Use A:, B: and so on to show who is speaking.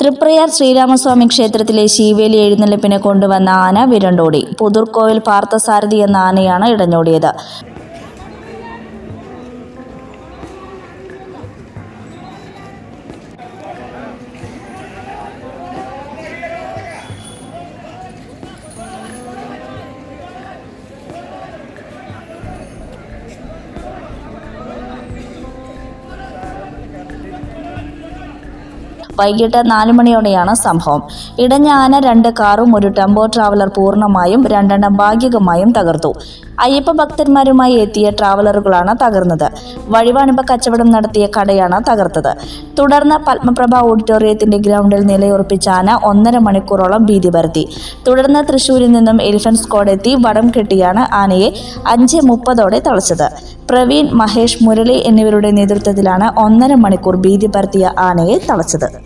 A: തൃപ്രയാർ ശ്രീരാമസ്വാമി ക്ഷേത്രത്തിലെ ശിവേലി എഴുന്നള്ളിപ്പിനെ കൊണ്ടുവന്ന ആന വിരണ്ടോടി. പുതുർക്കോവിൽ പാർത്ഥസാരഥി എന്ന ആനയാണ് ഇടഞ്ഞോടിയത്. വൈകിട്ട് നാല് മണിയോടെയാണ് സംഭവം. ഇടഞ്ഞ ആന രണ്ട് കാറും ഒരു ടെമ്പോ ട്രാവലർ പൂർണമായും രണ്ടെണ്ണം ഭാഗികമായും തകർത്തു. അയ്യപ്പ ഭക്തന്മാരുമായി എത്തിയ ട്രാവലറുകളാണ് തകർന്നത്. വഴിവാണിപ്പ കച്ചവടം നടത്തിയ കടയാണ് തകർത്തത്. തുടർന്ന് പത്മപ്രഭ ഓഡിറ്റോറിയത്തിന്റെ ഗ്രൗണ്ടിൽ നിലയുറപ്പിച്ച ആന ഒന്നര മണിക്കൂറോളം ഭീതി പരത്തി. തുടർന്ന് തൃശൂരിൽ നിന്നും എലിഫന്റ് സ്ക്വാഡ് എത്തി വടം കെട്ടിയാണ് ആനയെ അഞ്ച് മുപ്പതോടെ തളച്ചത്. പ്രവീൺ മഹേഷ് മുരളി എന്നിവരുടെ നേതൃത്വത്തിലാണ് ഒന്നര മണിക്കൂർ ഭീതി പരത്തിയ ആനയെ തളച്ചത്.